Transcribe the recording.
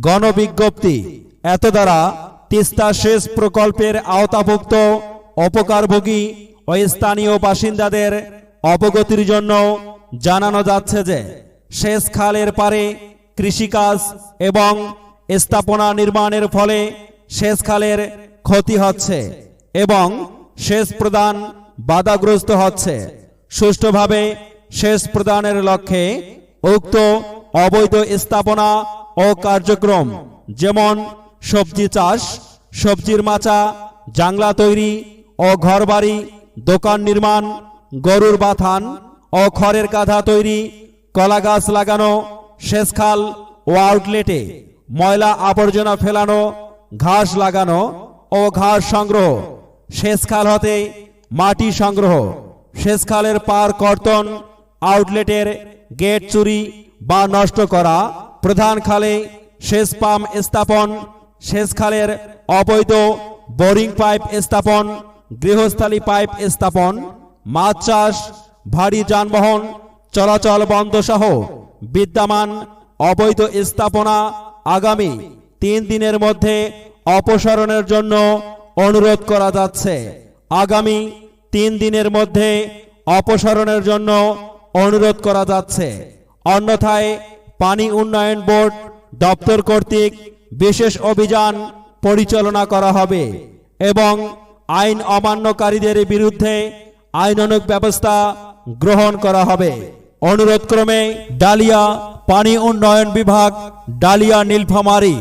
গণবিজ্ঞপ্তি। এত দ্বারা তিস্তা সেচ প্রকল্পের আওতাভুক্ত অপকারভোগী ও স্থানীয় বাসিন্দাদের অবগতির জন্য জানানো যাচ্ছে যে, সেচ খালের পারে কৃষিকাজ এবং স্থাপনা নির্মাণের ফলে সেচ খালের ক্ষতি হচ্ছে এবং সেচ প্রদান বাধাগ্রস্ত হচ্ছে। সুষ্ঠুভাবে সেচ প্রদানের লক্ষ্যে উক্ত অবৈধ স্থাপনা ও কার্যক্রম, যেমন সবজি চাষ, সবজির মাচা, জাংলা তৈরি ও ঘরবাড়ি, দোকান নির্মাণ, গরুর বাথান ও খড়ের কাঁধা তৈরি, কলা গাছ লাগানো সেচখাল ও আউটলেটে ময়লা আবর্জনা ফেলানো, ঘাস লাগানো ও ঘাস সংগ্রহ সেচখাল হতে মাটি সংগ্রহ সেচখালের পার কর্তন, আউটলেটের গেট চুরি বা নষ্ট করা প্রধান খালে সেচ পাম্প স্থাপন, সেচ খালের অবৈধ বোরিং পাইপ স্থাপন, গৃহস্থালী পাইপ স্থাপন, মাছ চাষ, ভারী যানবাহন, চলাচল বন্ধ সহ বিদ্যমান অবৈধ স্থাপনা আগামী তিন দিনের মধ্যে অপসারণের জন্য অনুরোধ করা যাচ্ছে। আগামী তিন দিনের মধ্যে অপসারণের জন্য অনুরোধ করা যাচ্ছে। অন্যথায় পানি উন্নয়ন বোর্ড দপ্তর কর্তৃক বিশেষ অভিযান পরিচালনা করা হবে এবং আইন অমান্যকারীদের বিরুদ্ধে আইনানুগ ব্যবস্থা গ্রহণ করা হবে। অনুরোধক্রমে ডালিয়া পানি উন্নয়ন বিভাগ ডালিয়া নীলফামারী।